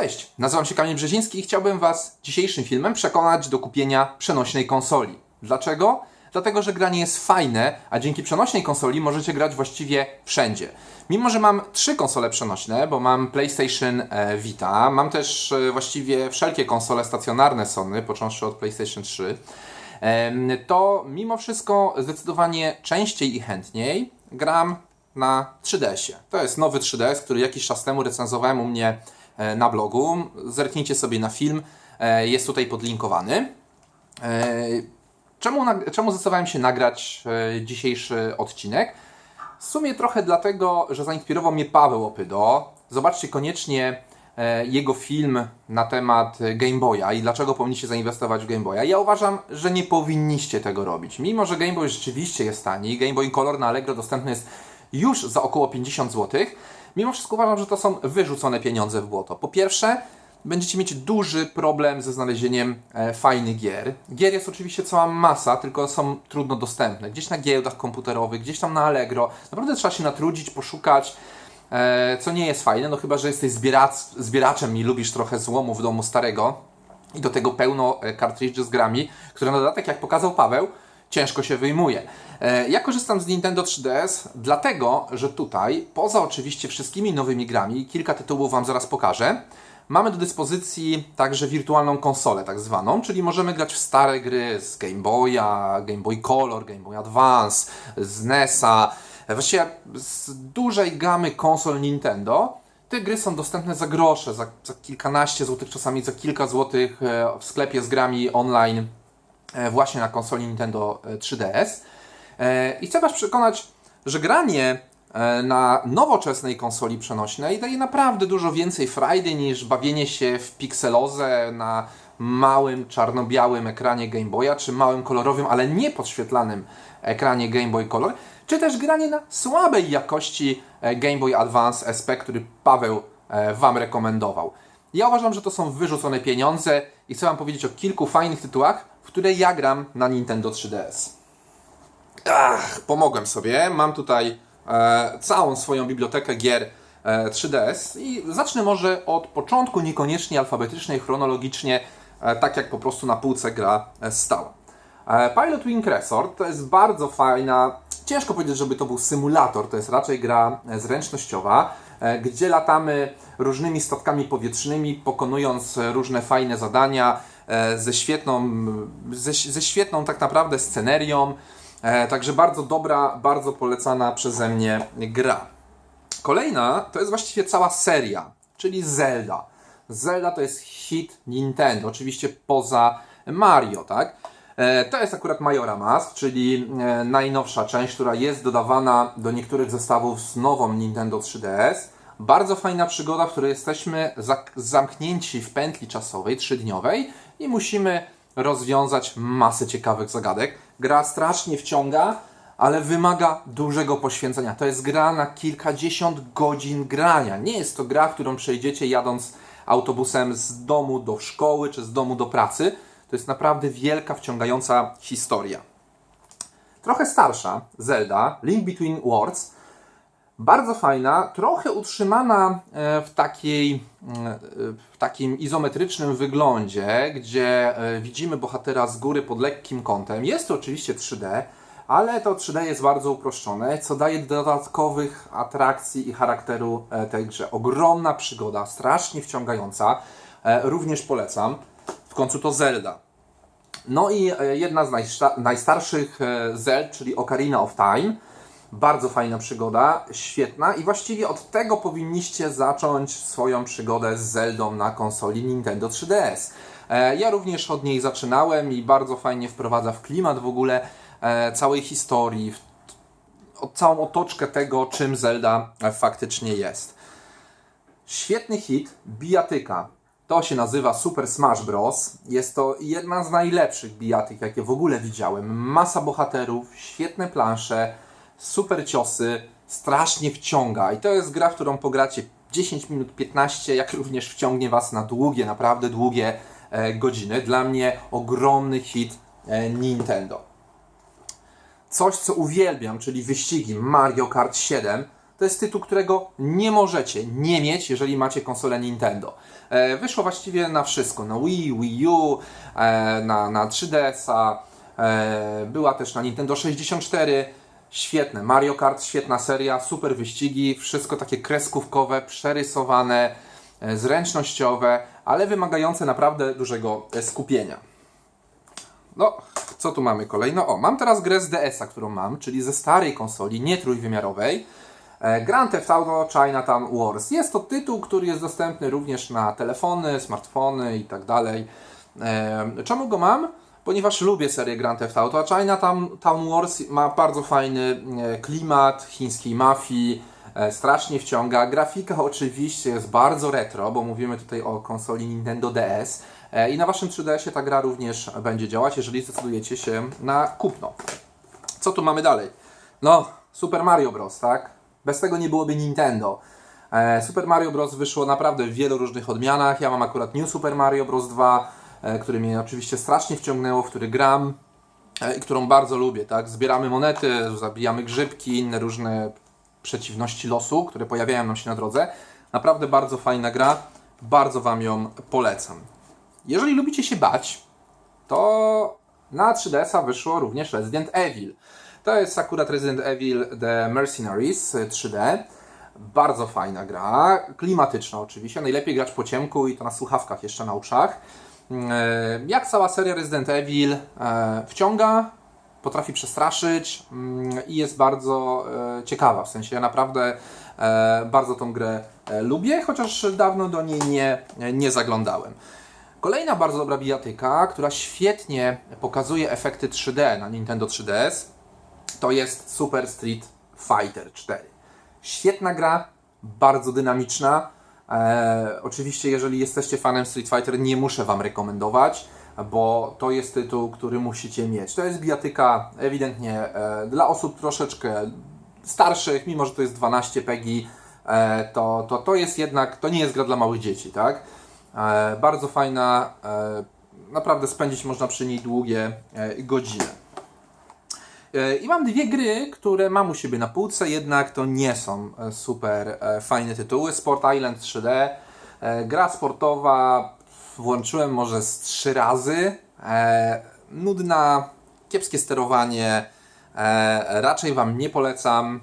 Cześć, nazywam się Kamil Brzeziński i chciałbym Was dzisiejszym filmem przekonać do kupienia przenośnej konsoli. Dlaczego? Dlatego, że granie jest fajne, a dzięki przenośnej konsoli możecie grać właściwie wszędzie. Mimo, że mam trzy konsole przenośne, bo mam PlayStation e, Vita, mam też e, właściwie wszelkie konsole stacjonarne Sony, począwszy od PlayStation 3, em, to mimo wszystko zdecydowanie częściej i chętniej gram na 3DS-ie. To jest nowy 3DS, który jakiś czas temu recenzowałem u mnie na blogu. Zerknijcie sobie na film, e, jest tutaj podlinkowany. E, Czemu, czemu zdecydowałem się nagrać e, dzisiejszy odcinek? W sumie trochę dlatego, że zainspirował mnie Paweł Opydo. Zobaczcie koniecznie e, jego film na temat e, Game Boya i dlaczego powinniście zainwestować w Game Boya. Ja uważam, że nie powinniście tego robić. Mimo, że Game Boy rzeczywiście jest tani, Game Boy Color na Allegro dostępny jest już za około 50 zł, mimo wszystko uważam, że to są wyrzucone pieniądze w błoto. Po pierwsze, będziecie mieć duży problem ze znalezieniem e, fajnych gier. Gier jest oczywiście cała masa, tylko są trudno dostępne. Gdzieś na giełdach komputerowych, gdzieś tam na Allegro. Naprawdę trzeba się natrudzić, poszukać, e, co nie jest fajne, no chyba, że jesteś zbierac, zbieraczem i lubisz trochę złomu w domu starego i do tego pełno e, kartridży z grami, które na dodatek, jak pokazał Paweł, ciężko się wyjmuje. E, Ja korzystam z Nintendo 3DS dlatego, że tutaj, poza oczywiście wszystkimi nowymi grami, kilka tytułów Wam zaraz pokażę, mamy do dyspozycji także wirtualną konsolę tak zwaną, czyli możemy grać w stare gry z Game Boya, Game Boy Color, Game Boy Advance, z NES-a, właściwie z dużej gamy konsol Nintendo. Te gry są dostępne za grosze, za, za kilkanaście złotych, czasami za kilka złotych e, w sklepie z grami online właśnie na konsoli Nintendo e, 3DS. E, I chcę Was przekonać, że granie e, na nowoczesnej konsoli przenośnej daje naprawdę dużo więcej frajdy niż bawienie się w pikselozę na małym czarno-białym ekranie Game Boya, czy małym kolorowym, ale nie podświetlanym ekranie Game Boy Color, czy też granie na słabej jakości e, Game Boy Advance SP, który Paweł e, Wam rekomendował. Ja uważam, że to są wyrzucone pieniądze i chcę Wam powiedzieć o kilku fajnych tytułach, w które ja gram na Nintendo 3DS. Ach, pomogłem sobie. Mam tutaj e, całą swoją bibliotekę gier e, 3DS i zacznę może od początku, niekoniecznie alfabetycznie, chronologicznie, e, tak jak po prostu na półce gra e, stała. E, Pilot Wing Resort to jest bardzo fajna, ciężko powiedzieć, żeby to był symulator, to jest raczej gra e, zręcznościowa, gdzie latamy różnymi statkami powietrznymi, pokonując e, różne fajne zadania e, ze świetną, ze, ze świetną tak naprawdę scenerią. E, Także bardzo dobra, bardzo polecana przeze mnie gra. Kolejna to jest właściwie cała seria, czyli Zelda. Zelda to jest hit Nintendo, oczywiście poza Mario, tak? E, To jest akurat Majora Mask, czyli e, najnowsza część, która jest dodawana do niektórych zestawów z nową Nintendo 3DS. Bardzo fajna przygoda, w której jesteśmy zamknięci w pętli czasowej, trzydniowej i musimy rozwiązać masę ciekawych zagadek. Gra strasznie wciąga, ale wymaga dużego poświęcenia. To jest gra na kilkadziesiąt godzin grania. Nie jest to gra, którą przejdziecie jadąc autobusem z domu do szkoły czy z domu do pracy. To jest naprawdę wielka, wciągająca historia. Trochę starsza Zelda, Link Between Worlds, bardzo fajna, trochę utrzymana e, w, takiej, e, w takim izometrycznym wyglądzie, gdzie e, widzimy bohatera z góry pod lekkim kątem. Jest to oczywiście 3D, ale to 3D jest bardzo uproszczone, co daje dodatkowych atrakcji i charakteru tej grze. Ogromna przygoda, strasznie wciągająca, również polecam. Końcu to Zelda. No i e, jedna z najsta- najstarszych e, Zeld, czyli Ocarina of Time. Bardzo fajna przygoda, świetna i właściwie od tego powinniście zacząć swoją przygodę z Zeldą na konsoli Nintendo 3DS. E, Ja również od niej zaczynałem i bardzo fajnie wprowadza w klimat w ogóle całej historii, całą otoczkę tego, czym Zelda faktycznie jest. Świetny hit, bijatyka. To się nazywa Super Smash Bros. Jest to jedna z najlepszych bijatyk, jakie w ogóle widziałem. Masa bohaterów, świetne plansze, super ciosy, strasznie wciąga. I to jest gra, w którą pogracie 10 minut 15, jak również wciągnie Was na długie, naprawdę długie e, godziny. Dla mnie ogromny hit e, Nintendo coś, co uwielbiam, czyli wyścigi Mario Kart 7, to jest tytuł, którego nie możecie nie mieć, jeżeli macie konsolę Nintendo. E, wyszło właściwie na wszystko, na Wii, Wii U, e, na, na 3DS-a, e, była też na Nintendo 64. Świetne, Mario Kart, świetna seria, super wyścigi, wszystko takie kreskówkowe, przerysowane, e, zręcznościowe, ale wymagające naprawdę dużego e, skupienia. No, co tu mamy kolejno? O, mam teraz grę z DS-a, którą mam, czyli ze starej konsoli, nie trójwymiarowej. E, Grand Theft Auto Chinatown Wars. Jest to tytuł, który jest dostępny również na telefony, smartfony i tak dalej. E, Czemu go mam? Ponieważ lubię serię Grand Theft Auto, a Chinatown Town Wars ma bardzo fajny e, klimat chińskiej mafii, strasznie wciąga. Grafika oczywiście jest bardzo retro, bo mówimy tutaj o konsoli Nintendo DS. I na waszym 3DS-ie ta gra również będzie działać, jeżeli zdecydujecie się na kupno. Co tu mamy dalej? No, Super Mario Bros., tak? Bez tego nie byłoby Nintendo. E, Super Mario Bros. wyszło naprawdę w wielu różnych odmianach. Ja mam akurat New Super Mario Bros. 2, e, który mnie oczywiście strasznie wciągnęło, w który gram e, i którą bardzo lubię, tak? Zbieramy monety, zabijamy grzybki, inne różne przeciwności losu, które pojawiają nam się na drodze. Naprawdę bardzo fajna gra, bardzo Wam ją polecam. Jeżeli lubicie się bać, to na 3DS-a wyszło również Resident Evil. To jest akurat Resident Evil The Mercenaries 3D. Bardzo fajna gra, klimatyczna oczywiście. Najlepiej grać po ciemku i to na słuchawkach jeszcze na uszach. E, Jak cała seria Resident Evil e, wciąga, potrafi przestraszyć mm, i jest bardzo e, ciekawa. W sensie ja naprawdę bardzo tą grę lubię, chociaż dawno do niej nie, nie zaglądałem. Kolejna bardzo dobra bijatyka, która świetnie pokazuje efekty 3D na Nintendo 3DS, to jest Super Street Fighter 4. Świetna gra, bardzo dynamiczna. E, oczywiście, jeżeli jesteście fanem Street Fighter, nie muszę Wam rekomendować, bo to jest tytuł, który musicie mieć. To jest bijatyka ewidentnie e, dla osób troszeczkę starszych, mimo że to jest 12 PEGI, e, to, to, to jest jednak, to nie jest gra dla małych dzieci, tak? E, bardzo fajna, e, naprawdę spędzić można przy niej długie e, godziny. E, I mam dwie gry, które mam u siebie na półce, jednak to nie są e, super e, fajne tytuły. Sport Island 3D, e, gra sportowa, włączyłem może z trzy razy. Nudna, kiepskie sterowanie, raczej Wam nie polecam.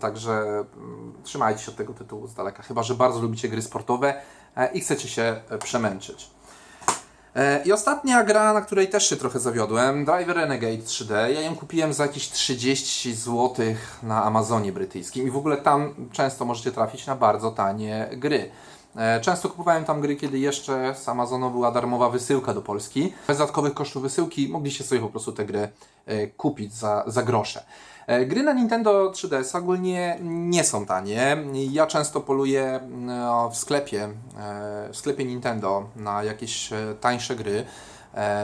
Także mm, trzymajcie się od tego tytułu z daleka, chyba że bardzo lubicie gry sportowe i chcecie się przemęczyć. E, I ostatnia gra, na której też się trochę zawiodłem, Driver Renegade 3D. Ja ją kupiłem za jakieś 30 zł na Amazonie brytyjskim i w ogóle tam często możecie trafić na bardzo tanie gry. E, Często kupowałem tam gry, kiedy jeszcze z Amazonu była darmowa wysyłka do Polski. Bez dodatkowych kosztów wysyłki mogliście sobie po prostu te gry e, kupić za, za grosze. E, Gry na Nintendo 3DS ogólnie nie są tanie. Ja często poluję no, w sklepie, w sklepie Nintendo na jakieś tańsze gry.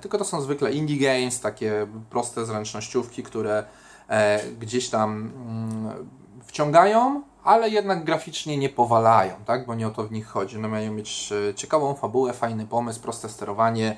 Tylko to są zwykle indie games, takie proste zręcznościówki, które gdzieś tam mm, wciągają, ale jednak graficznie nie powalają, tak? bo nie o to w nich chodzi. One mają mieć e, ciekawą fabułę, fajny pomysł, proste sterowanie.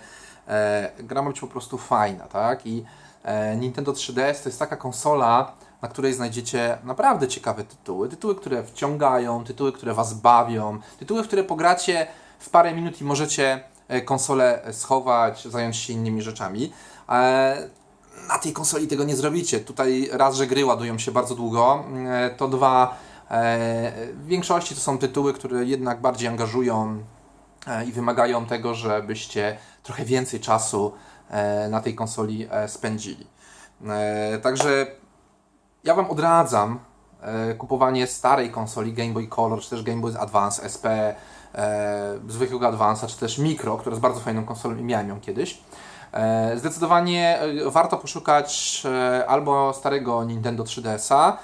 E, gra ma być po prostu fajna, tak? I e, Nintendo 3DS to jest taka konsola, na której znajdziecie naprawdę ciekawe tytuły. Tytuły, które wciągają, tytuły, które Was bawią, tytuły, w które pogracie w parę minut i możecie e, konsolę schować, zająć się innymi rzeczami. E, na tej konsoli tego nie zrobicie. Tutaj raz, że gry ładują się bardzo długo, e, to dwa, w większości to są tytuły, które jednak bardziej angażują e, i wymagają tego, żebyście trochę więcej czasu e, na tej konsoli e, spędzili. E, Także ja Wam odradzam e, kupowanie starej konsoli Game Boy Color, czy też Game Boy Advance SP, e, zwykłego Advance'a, czy też Micro, która jest bardzo fajną konsolą i miałem ją kiedyś. E, Zdecydowanie e, warto poszukać e, albo starego Nintendo 3DS-a, e,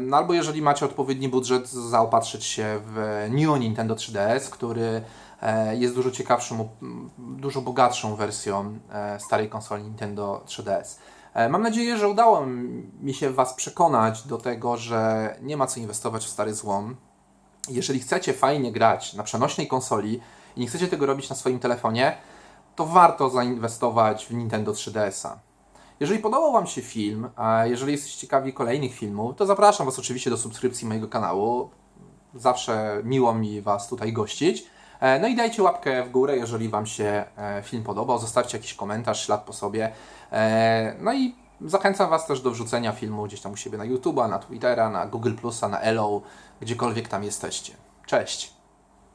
no albo jeżeli macie odpowiedni budżet, zaopatrzyć się w New Nintendo 3DS, który e, jest dużo ciekawszą, dużo bogatszą wersją e, starej konsoli Nintendo 3DS. E, Mam nadzieję, że udało mi się Was przekonać do tego, że nie ma co inwestować w stary złom. Jeżeli chcecie fajnie grać na przenośnej konsoli i nie chcecie tego robić na swoim telefonie, to warto zainwestować w Nintendo 3DS-a. Jeżeli podobał Wam się film, a jeżeli jesteście ciekawi kolejnych filmów, to zapraszam Was oczywiście do subskrypcji mojego kanału. Zawsze miło mi Was tutaj gościć. E, No i dajcie łapkę w górę, jeżeli Wam się e, film podobał. Zostawcie jakiś komentarz, ślad po sobie. E, No i zachęcam Was też do wrzucenia filmu gdzieś tam u siebie na YouTube'a, na Twittera, na Google+, na Elo, gdziekolwiek tam jesteście. Cześć!